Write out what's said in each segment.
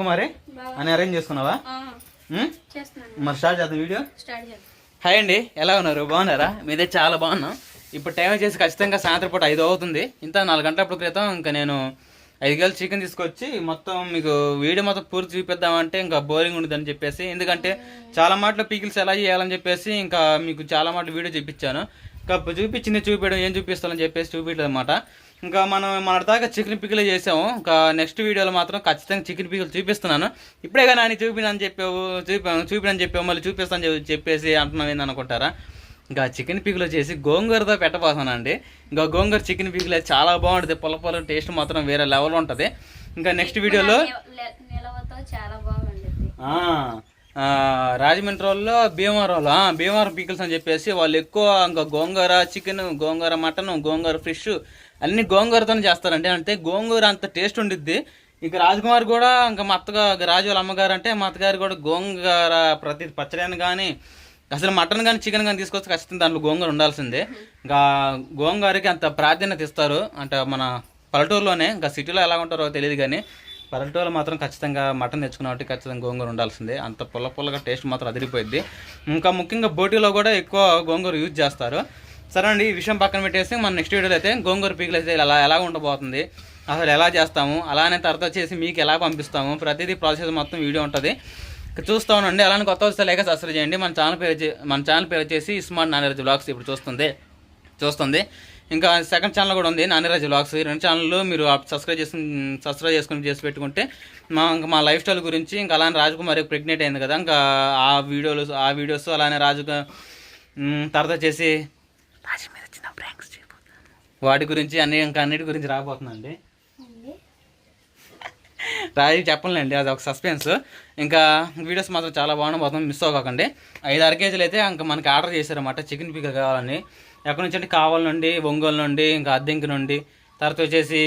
కుమారి అని అరేంజ్ చేసుకున్నావా? మరి స్టార్ట్ చేద్దాం వీడియో. హాయ్ అండి ఎలా ఉన్నారు? బాగున్నారా? మీదే చాలా బాగున్నాం. ఇప్పుడు టైం వచ్చేసి ఖచ్చితంగా సాయంత్రం పూట ఐదు అవుతుంది. ఇంత నాలుగు గంటల క్రితం ఇంకా నేను ఐదు కేజీలు చికెన్ తీసుకొచ్చి మొత్తం మీకు వీడియో మొత్తం పూర్తి చూపిద్దామంటే ఇంకా బోరింగ్ ఉండదని చెప్పేసి ఎందుకంటే చాలా మాటలు పీకిల్స్ ఎలా చేయాలని చెప్పేసి ఇంకా మీకు చాలా మాటలు వీడియో చూపించాను. ఇంకా చూపించింది చూపించడం ఏం చూపిస్తానని చెప్పేసి చూపించలేదు అనమాట ఇంకా మనం మన దాకా చికెన్ పికిలే చేసాము. ఇంకా నెక్స్ట్ వీడియోలో మాత్రం ఖచ్చితంగా చికెన్ పికిల్ చూపిస్తున్నాను. ఇప్పుడే కానీ అని చూపినని చెప్పావు చూపాను చూపినని చెప్పావు మళ్ళీ చూపిస్తాను చెప్పి- చెప్పేసి అంటున్నావు అనుకుంటారా? ఇంకా చికెన్ పికిల్ వచ్చేసి గోంగూరతో పెట్టబోతున్నానండి. ఇంకా గోంగూర చికెన్ పికిల్ చాలా బాగుంటుంది. పుల్ల పుల్ల టేస్ట్ మాత్రం వేరే లెవెల్ ఉంటుంది. ఇంకా నెక్స్ట్ వీడియోలో చాలా బాగుంటుంది. రాజమండ్రి వాళ్ళు భీమవరం వాళ్ళు భీమవరం పీకిల్స్ అని చెప్పేసి వాళ్ళు ఎక్కువ ఇంకా గోంగూర చికెన్ గోంగూర మటన్ గోంగూర ఫిష్ అన్ని గోంగూరతోనే చేస్తారండి. అంటే గోంగూర అంత టేస్ట్ ఉండిద్ది. ఇక రాజకుమార్ కూడా ఇంకా మా అత్తగా రాజు వాళ్ళ అమ్మగారు అంటే మా అత్తగారు కూడా గోంగూర ప్రతి పచ్చడిని కానీ అసలు మటన్ కానీ చికెన్ కానీ తీసుకొస్తే ఖచ్చితంగా దాంట్లో గోంగూర ఉండాల్సిందే. ఇంకా గోంగూరకి అంత ప్రాధాన్యత ఇస్తారు. అంటే మన పల్లెటూరులోనే ఇంకా సిటీలో ఎలా ఉంటారో తెలియదు కానీ పల్లెటూరులో మాత్రం ఖచ్చితంగా మటన్ తెచ్చుకున్న ఖచ్చితంగా గోంగూర ఉండాల్సిందే. అంత పుల్ల పుల్లగా టేస్ట్ మాత్రం అదిరిపోయింది ఇంకా ముఖ్యంగా బోటీలో కూడా ఎక్కువ గోంగూర యూజ్ చేస్తారు. సరే అండి ఈ విషయం పక్కన పెట్టేసి మన నెక్స్ట్ వీడియోలో అయితే గోంగూర పీకులు అయితే ఎలా ఎలా ఉండబోతుంది అసలు ఎలా చేస్తాము అలానే తర్వాత చేసి మీకు ఎలా పంపిస్తాము ప్రతిదీ ప్రాసెస్ మొత్తం వీడియో ఉంటుంది. చూస్తూ ఉండండి అలానే కొత్త వస్తే లేక సబ్స్క్రైబ్ చేయండి. మన ఛానల్ పేరు మన ఛానల్ పేరు వచ్చేసి స్మార్ట్ నానరాజ్ బ్లాగ్స్ ఇప్పుడు చూస్తుంది చూస్తుంది. ఇంకా సెకండ్ ఛానల్ కూడా ఉంది నానిరాజ్ బ్లాగ్స్ ఈ రెండు ఛానళ్ళు మీరు సబ్స్క్రైబ్ చేసుకుని సబ్స్క్రైబ్ చేసుకుని చేసి పెట్టుకుంటే మా ఇంకా మా లైఫ్ స్టైల్ గురించి ఇంకా అలానే రాజకుమారి ప్రెగ్నెంట్ అయింది కదా ఇంకా ఆ వీడియోలు ఆ వీడియోస్ అలానే రాజు తర్వాత చేసి రాజు మీద చిన్న pranks చేయబోతున్నాను. వాటి గురించి అన్ని ఇంకా అన్నిటి గురించి రాబోతుందండి రాజు చెప్పలేండి అది ఒక సస్పెన్స్ ఇంకా వీడియోస్ మాత్రం చాలా బాగుండబోతుంది మిస్ అవ్వకండి. ఐదు ఆరు కేజీలు అయితే ఇంకా మనకి ఆర్డర్ చేశారన్నమాట చికెన్ పిక్క కావాలని. ఎక్కడి నుంచి అంటే కావల్ నుండి ఒంగోలు నుండి ఇంకా అద్దెంకి నుండి తర్వాత వచ్చేసి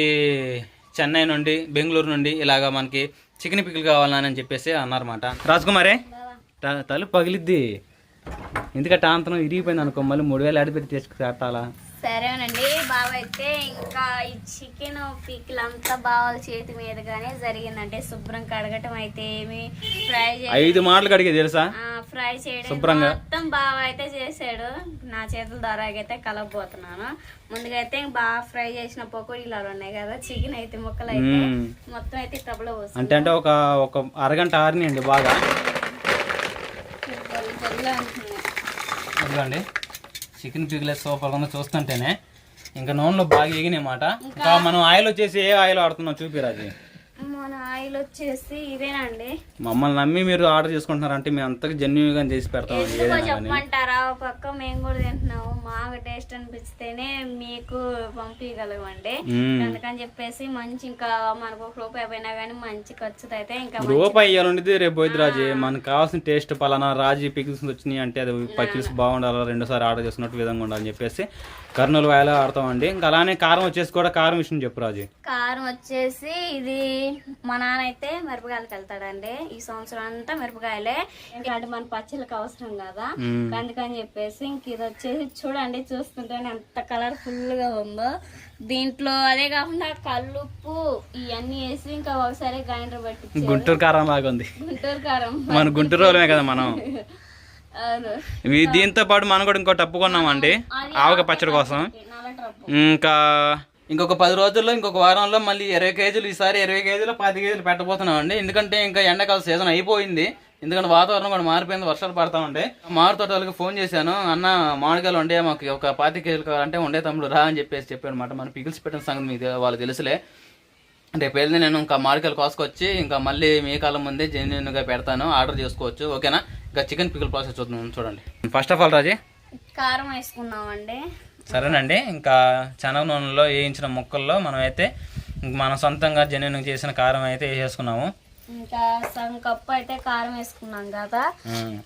చెన్నై నుండి బెంగళూరు నుండి ఇలాగా మనకి చికెన్ పిక్కలు కావాలని అని చెప్పేసి అన్నారన్నమాట. రాజకుమారే త- తలుపు పగిలిద్ది. ఎందుకంటే ఆంతరం ఇరిగిపోయింది అనుకో మళ్ళీ మూడు వేలు అడిపెట్టి తెచ్చుకు కట్టాలా సరేనండి. బావ అయితే ఇంకా ఈ చికెన్ పీకిల్ అంతా బావాల చేతి మీదుగానే జరిగిందంటే శుభ్రం కడగటం అయితే ఏమి ఫ్రై ఐదు మాటలు కడిగే తెలుసా? ఫ్రై చేయడం శుభ్రంగా. మొత్తం బావ అయితే చేసాడు నా చేతుల ద్వారా అయితే కలపబోతున్నాను. ముందుగా అయితే బాగా ఫ్రై చేసిన పకోడీలు అలా ఉన్నాయి కదా చికెన్ అయితే ముక్కలు అయితే. మొత్తం అయితే పోస్తుంది అంటే అంటే ఒక ఒక అరగంట ఆరినాయండి బాగా. చికెన్ పిగిలే సూపర్ ఉంది చూస్తుంటేనే. ఇంకా నూనెలో బాగా ఎగినాయన్నమాట ఇంకా మనం ఆయిల్ వచ్చేసి ఏ ఆయిల్ వాడుతున్నాం చూపిరాజు మన ఆయిల్ వచ్చేసి ఇదేనండి మమ్మల్ని నమ్మి మీరు ఆర్డర్ చేసుకుంటున్నారంటే మేము అంతగా జెన్యున్గా చేసి పెడతాం ఎందుకో చెప్పమంటారా? ఒక పక్క మేము కూడా తింటున్నాము. మాకు టేస్ట్ అనిపిస్తేనే మీకు పంపించగలమండి. అందుకని చెప్పేసి మంచి ఇంకా మనకు ఒక రూపాయి పోయినా కానీ మంచి ఖర్చు అయితే ఇంకా రూపాయి ఉండేది రేపు పోయింది రాజు. మనకు కావాల్సిన టేస్ట్ పలానా రాజీ పికిల్స్ వచ్చినాయి అంటే అది పికిల్స్ బాగుండాలి? రెండోసారి ఆర్డర్ చేసినట్టు విధంగా ఉండాలని చెప్పేసి కర్నూలు వాయిలో ఆడతామండి. ఇంకా అలానే కారం వచ్చేసి కూడా కారం విషయం చెప్పు రాజు. కారం వచ్చేసి ఇది మా నాన్న అయితే మిరపకాయలకు వెళ్తాడండి. ఈ సంవత్సరం అంతా మిరపకాయలే. ఎందుకంటే మన పచ్చళ్ళకి అవసరం కదా. అందుకని చెప్పేసి ఇంక ఇది వచ్చేసి చూడండి చూస్తుంటే ఎంత కలర్ఫుల్గా ఉందో. దీంట్లో అదే కాకుండా కల్లుప్పు ఇవన్నీ వేసి ఇంకా ఒకసారి గ్రైండర్ పట్టి గుంటూరు కారం లాగా ఉంది గుంటూరు కారం. మన గుంటూరు వాళ్ళమే కదా మనం. దీంతో పాటు మనం కూడా ఇంకో టప్పు కొన్నామండి. ఆవక పచ్చడి కోసం. ఇంకా ఇంకొక పది రోజుల్లో ఇంకొక వారంలో మళ్ళీ ఇరవై కేజీలు ఈసారి ఇరవై కేజీలు పది కేజీలు పెట్టబోతున్నాం అండి ఎందుకంటే ఇంకా ఎండాకాల సీజన్ అయిపోయింది. ఎందుకంటే వాతావరణం కూడా మారిపోయింది వర్షాలు పడతా ఉంటాయి మామిడి తోటలకు ఫోన్ చేశాను. అన్న మామిడికాయలు ఉండే మాకు ఒక పాతి కేజీలు కావాలంటే ఉండే తమ్ముడు రా అని చెప్పేసి చెప్పాడు అనమాట మనం పిగిల్చి పెట్టిన సంగతి మీకు వాళ్ళు తెలుసులే. రేపు వెళ్ళి నేను ఇంకా మామిడికాయలు కోసుకొచ్చి ఇంకా మళ్ళీ మీ కాలం ముందే జెన్యున్గా పెడతాను. ఆర్డర్ చేసుకోవచ్చు. ఓకేనా? ఇంకా చికెన్ పికిల్ ప్రాసెస్ చూద్దాం చూడండి. ఫస్ట్ ఆఫ్ ఆల్ రాజీ. కారం వేసుకున్నామండి. సరేనండి. ఇంకా శనగ నూనెలో వేయించిన ముక్కల్లో మనం అయితే మనం సొంతంగా జెన్యున్ చేసిన కారం అయితే వేసేసుకున్నాము. ఇంకా సగం కప్పు అయితే కారం వేసుకున్నాం కదా.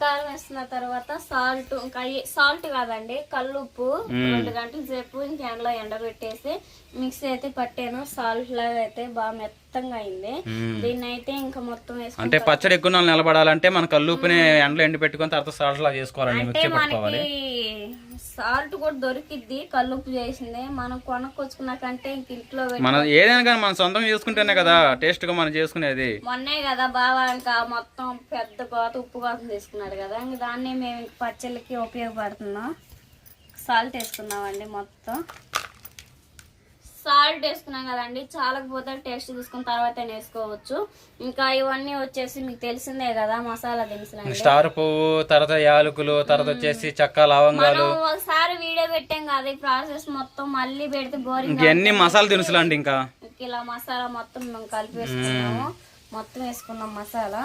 కారం వేసుకున్న తర్వాత సాల్ట్ ఇంకా సాల్ట్ కాదండి కల్లుప్పు రెండు గంటల సేపు ఇంకా ఎండలో ఎండబెట్టేసి మిక్సీ అయితే పట్టాను. సాల్ట్ లాగా అయితే బాగా మెత్త మెత్తంగా అయింది. దీన్ని అయితే ఇంకా మొత్తం అంటే పచ్చడి ఎక్కువ నాళ్ళు నిలబడాలంటే మన కల్లుపుని ఎండలో ఎండి పెట్టుకొని తర్వాత సాల్ట్ లా చేసుకోవాలండి అంటే మిక్సీ పట్టుకోవాలి. మనకి సాల్ట్ కూడా దొరికిద్ది కల్లుప్పు చేసింది. మనం కొనుక్కొచ్చుకున్నాకంటే ఇంక ఇంట్లో మనం ఏదైనా కానీ మనం సొంతం చేసుకుంటేనే కదా టేస్ట్గా మనం చేసుకునేది. మొన్నే కదా బావా ఇంకా మొత్తం పెద్ద కోత ఉప్పు కోత తీసుకున్నాడు కదా. ఇంక దాన్ని మేము పచ్చళ్ళకి ఉపయోగపడుతున్నాం. సాల్ట్ వేసుకున్నామండి మొత్తం. సాల్ట్ వేసుకున్నాం కదండి. చాలకపోతే టేస్ట్ చూసుకున్న తర్వాత వేసుకోవచ్చు ఇంకా ఇవన్నీ వచ్చేసి మీకు తెలిసిందే కదా మసాలా దినుసులు స్టార్ పువ్వు తర్వాత యాలకులు తర్వాత వచ్చేసి చెక్క లవంగాలు. ఒకసారి వీడియో పెట్టాం కదా ఈ ప్రాసెస్ మొత్తం మళ్ళీ పెడితే బోరింగ్ ఇంకెన్ని మసాలా దినుసులు అండి ఇంకా ఇలా మసాలా మొత్తం మేము కలిపి వేసుకున్నాము. మొత్తం వేసుకున్నాం మసాలా.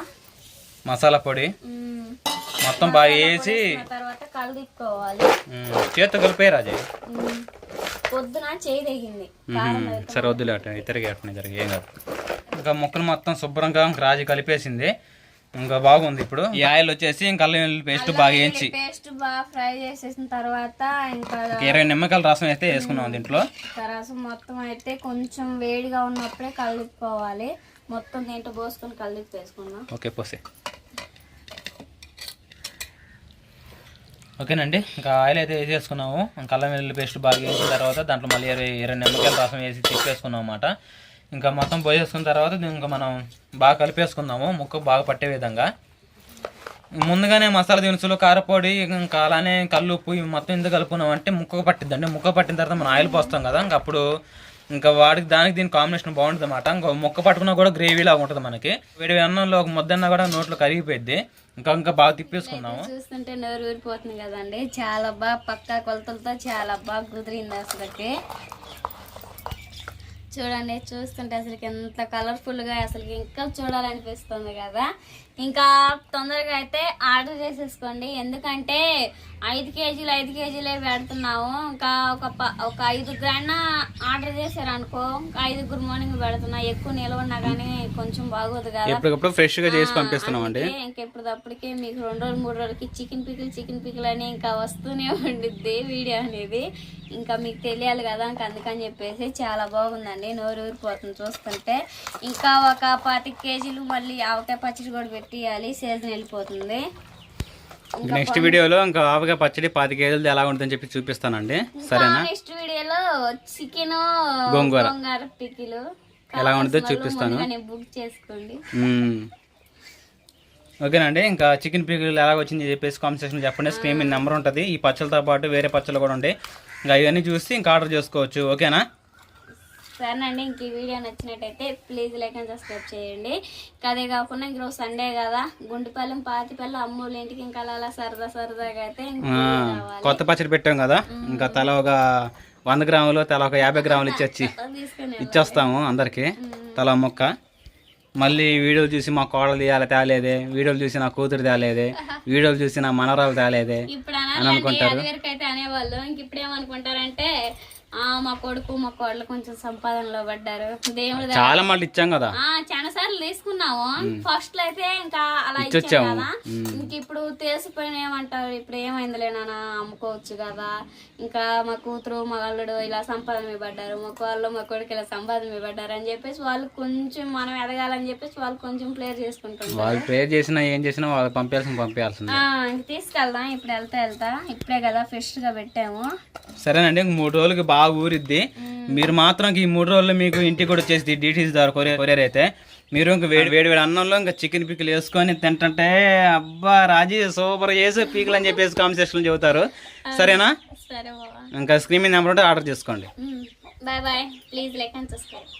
మసాలా పొడి. మొత్తం బాగా వేసి తర్వాత కలదిప్పుకోవాలి ఉమ్, చేత్తో కలిపే రాజే. పొద్దున చేయి తెగింది సరే వద్దులే అట్ట. ఇతరగా అట్నే జరిగి ఏం కాదు. ఇంకా ముక్కలు మొత్తం శుభ్రంగా రాజు కలిపేసింది. ఇంకా బాగుంది ఇప్పుడు. ఈ ఆయిల్ వచ్చేసి ఇంకా అల్లం వెల్లుల్లి పేస్ట్ బాగా వేయించి. పేస్ట్ బాగా ఫ్రై చేసేసిన తర్వాత ఇంకా ఇరవై నిమ్మకాయల రసం అయితే వేసుకున్నాం దీంట్లో. రసం మొత్తం అయితే కొంచెం వేడిగా ఉన్నప్పుడే కలుపుకోవాలి. మొత్తం దీంట్లో పోసుకొని కలిపి వేసుకున్నాం ఓకే పోసే ఓకేనండి. ఇంకా ఆయిల్ అయితే వేసేసుకున్నాము. ఇంకా అల్లం వెల్లుల్లి పేస్ట్ బాగా వేసిన తర్వాత దాంట్లో మళ్ళీ ఇరవై ఇరవై నిమ్మకాయల రసం వేసి తిప్పేసుకున్నాం అనమాట ఇంకా మొత్తం పోసేసుకున్న తర్వాత ఇంకా మనం బాగా కలిపేసుకుందాము. ముక్క బాగా పట్టే విధంగా. ముందుగానే మసాలా దినుసులు కారపొడి ఇంకా అలానే కల్లుప్పు ఇవి మొత్తం ఎందుకు కలుపుకున్నాం అంటే ముక్కకు పట్టిద్దండి. ముక్క పట్టిన తర్వాత మనం ఆయిల్ పోస్తాం కదా. ఇంకా అప్పుడు ఇంకా వాడికి దానికి దీని కాంబినేషన్ బాగుంటుంది అనమాట ఇంకా ముక్క పట్టుకున్నా కూడా గ్రేవీ లాగా ఉంటుంది మనకి. వేడి అన్నంలో ఒక ముద్దన్నా కూడా నోట్లో కరిగిపోయింది ఇంకా ఇంకా బాగా తిప్పేసుకున్నాము. చూస్తుంటే నోరు ఊరిపోతుంది కదండి. చాలా బాగా పక్కా కొలతలతో చాలా బాగా కుదిరింది అసలుకి. చూడండి చూస్తుంటే అసలు ఎంత కలర్ఫుల్గా అసలు ఇంకా చూడాలనిపిస్తుంది కదా. ఇంకా తొందరగా అయితే ఆర్డర్ చేసేసుకోండి. ఎందుకంటే ఐదు కేజీలు ఐదు కేజీలే పెడుతున్నాము. ఇంకా ఒక ప- ఒక ఐదు గ్రాండ్ ఆర్డర్ చేశారనుకో ఇంకా ఐదుగురు మార్నింగ్ పెడుతున్నా. ఎక్కువ నిలవన్నా కానీ కొంచెం బాగోదు కదా. ఎప్పటికప్పుడు ఫ్రెష్గా చేసి పంపిస్తున్నాం అండి. ఇంకెప్పటికప్పటికే మీకు రెండు రోజులు మూడు రోజులకి చికెన్ పికిల్ చికెన్ పికిల్ అని ఇంకా వస్తూనే ఉండిద్ది వీడియో అనేది. ఇంకా మీకు తెలియాలి కదా ఇంకా అందుకని చెప్పేసి చాలా బాగుందండి. నోరు ఊరిపోతుంది చూస్తుంటే. ఇంకా ఒక పాతి కేజీలు మళ్ళీ ఆవకాయ పచ్చడి కూడా పెట్టియాలి. సీజన్ వెళ్ళిపోతుంది. నెక్స్ట్ వీడియోలో ఇంకా ఆవగా పచ్చడి పాతి కేజీలది ఎలా ఉంటుందని చెప్పి చూపిస్తానండి. సరేనా? నెక్స్ట్ వీడియోలో చికెన్ గోంగూర. గోంగూర పికిలు. ఎలా ఉంటుందో చూపిస్తాను. బుక్ చేసుకోండి. ఓకేనండి ఇంకా చికెన్ పికిల్ ఎలా వచ్చింది చెప్పేసి కామెంట్ సెక్షన్ చెప్పండి. స్క్రీన్ మీద నెంబర్ ఉంటుంది. ఈ పచ్చలతో పాటు వేరే పచ్చళ్ళు కూడా ఉంటాయి. ఇంకా ఇవన్నీ చూసి ఇంకా ఆర్డర్ చేసుకోవచ్చు. ఓకేనా? సరేనండి ఇంక ఈ వీడియో నచ్చినట్టయితే ప్లీజ్ లైక్ అండ్ సబ్స్క్రైబ్ చేయండి. ఇంకా అదే కాకుండా ఈరోజు సండే కదా గుంటిపల్లెం పాతిపల్లెం అమ్మోళ్ళ ఇంటికి ఇంకా అలా సరదా సరదాగా అయితే ఇంక కొత్త పచ్చడి పెట్టాం కదా ఇంకా తల ఒక వంద గ్రాములు తల ఒక యాభై గ్రాములు ఇచ్చి ఇచ్చేస్తాము అందరికి తల మొక్క. మళ్ళీ వీడియోలు చూసి మా కోడలు తీయాలి తేలేదే. వీడియోలు చూసి నా కూతురు తేలేదే. వీడియోలు చూసి నా మనరాలు తేలేదే ఇప్పుడు అనాలండి మా కొడుకు మా కోడలు కొంచెం సంపాదనలో పడ్డారు. దేవుడు చాలా మళ్ళీ ఇచ్చాం కదా. చాలా సార్లు తీసుకున్నాము. ఫస్ట్లో అయితే ఇంకా అలా ఇచ్చాం ఇచ్చొచ్చాము. కదా. ఇంక ఇప్పుడు తెలిసిపోయిన ఏమంటారు? ఇప్పుడు ఏమైందిలే నాన్న అమ్ముకోవచ్చు కదా. ఇంకా మా కూతురు మా అల్లుడు ఇలా సంపాదన మీద పడ్డారు. మా కోళ్ళు మా కొడుకు ఇలా సంపాదన మీద పడ్డారు అని చెప్పేసి వాళ్ళు కొంచెం మనం ఎదగాలని చెప్పేసి వాళ్ళు కొంచెం ప్లేయర్ చేసుకుంటారు వాళ్ళు ప్రేర్ చేసినా ఏం చేసినా వాళ్ళు పంపించాల్సింది పంపించాల్సింది ఇంక తీసుకెళ్దాం. ఇప్పుడు వెళ్తా వెళ్తా. ఇప్పుడే కదా ఫ్రెష్గా పెట్టాము. సరేనండి మూడు రోజులకి బాగా ఊరిద్ది మీరు మాత్రం ఈ మూడు రోజుల్లో మీకు ఇంటికి కూడా వచ్చేసి డీటీసీ ద్వారా కొరియర్ కొరియర్ అయితే మీరు ఇంక వేడి వేడి వేడి అన్నంలో ఇంకా చికెన్ పీకులు వేసుకొని తింటుంటే అబ్బా రాజీ సూపర్ చేసి పీకులు అని చెప్పేసి కామెంట్ సెక్షన్లో చెబుతారు. సరేనా? ఇంకా స్క్రీన్ మీద నెంబర్ ఉంటే ఆర్డర్ చేసుకోండి. Bye bye please like and subscribe